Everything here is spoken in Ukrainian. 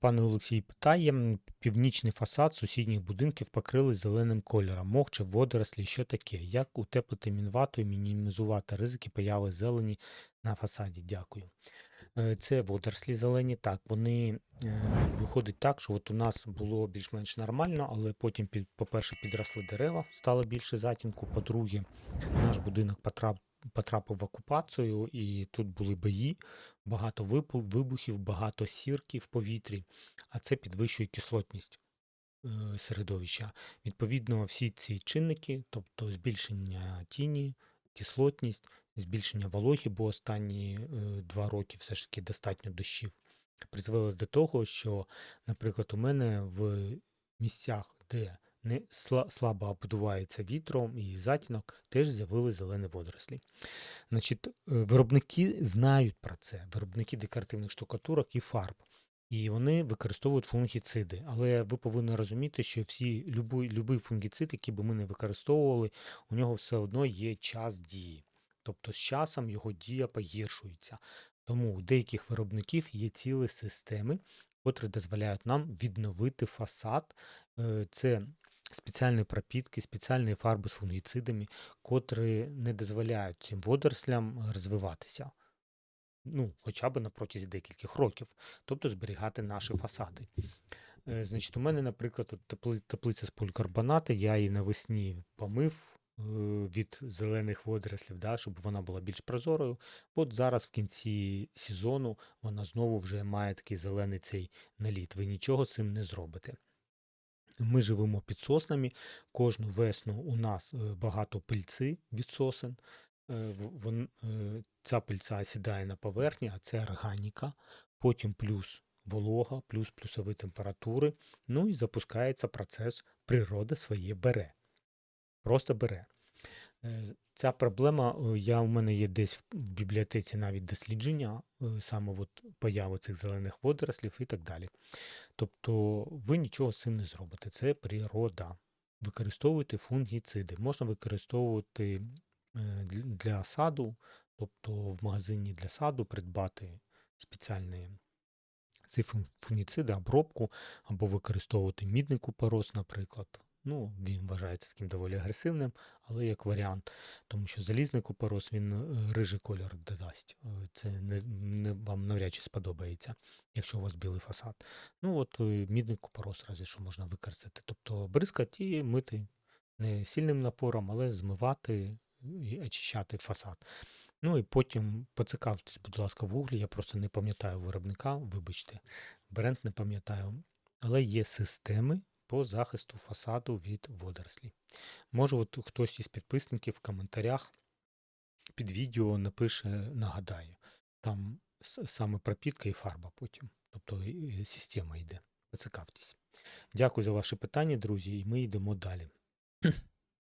Пане Олексій питає, північний фасад сусідніх будинків покрили зеленим кольором. Мох чи водорослі, що таке? Як утеплити мінвату і мінімізувати ризики появи зелені на фасаді? Дякую. Е, Це водорослі зелені. Так, вони е, виходить так, що от у нас було більш-менш нормально, але потім, по-перше, підросли дерева, стало більше затінку. По-друге, наш будинок потрап, потрапив в окупацію, і тут були бої, багато вибухів, багато сірки в повітрі, а це підвищує кислотність е, середовища. Відповідно, всі ці чинники, тобто збільшення тіні, кислотність, збільшення вологи, бо останні е, два роки все ж таки достатньо дощів, призвели до того, що, наприклад, у мене в місцях, де не сла- слабо обдувається вітром і затінок, теж з'явились зелені водорослі. Значить, е, виробники знають про це, виробники декоративних штукатурок і фарб. І вони використовують фунгіциди. Але ви повинні розуміти, що всі любий, любий фунгіцид, який би ми не використовували, у нього все одно є час дії. Тобто з часом його дія погіршується. Тому у деяких виробників є цілі системи, котрі дозволяють нам відновити фасад. Е, Це спеціальні пропітки, спеціальні фарби з фунгіцидами, котрі не дозволяють цим водорослям розвиватися. Ну, хоча б на протязі декількох років, тобто зберігати наші фасади. Е, Значить, у мене, наприклад, тут тепли- теплиця з полікарбонату, я її навесні помив е, від зелених водорослів, да, щоб вона була більш прозорою. От зараз в кінці сезону вона знову вже має такий зелений цей наліт. Ви нічого з цим не зробите. Ми живемо під соснами. Кожну весну у нас е, багато пильці від сосен. Е, е, Ця пильця сідає на поверхні, а це органіка. Потім плюс волога, плюс плюсові температури. Ну і запускається процес природа своє бере. Просто бере. Е, Ця проблема, е, я, у мене є десь в бібліотеці навіть дослідження, е, саме от появи цих зелених водорослів і так далі. Тобто ви нічого з цим не зробите. Це природа. Використовуйте фунгіциди. Можна використовувати для саду, тобто в магазині для саду придбати спеціальні ці фун- фунгіциди, обробку, або використовувати мідний купорос, наприклад. Ну, він вважається таким доволі агресивним, але як варіант, тому що залізний купорос він е, рижий кольор додасть. Е, Це не, не вам навряд чи сподобається, якщо у вас білий фасад. Ну от е, мідний купорос разве що можна використати. Тобто бризкати і мити не сильним напором, але змивати і очищати фасад. Ну і потім поцікавтесь, будь ласка, в углі. Я просто не пам'ятаю виробника, вибачте, бренд не пам'ятаю. Але є системи по захисту фасаду від водорослі. Може, от хтось із підписників в коментарях під відео напише, нагадаю, там саме пропітка і фарба потім. Тобто система йде. Зацікавтесь. Дякую за ваші питання, друзі, і ми йдемо далі.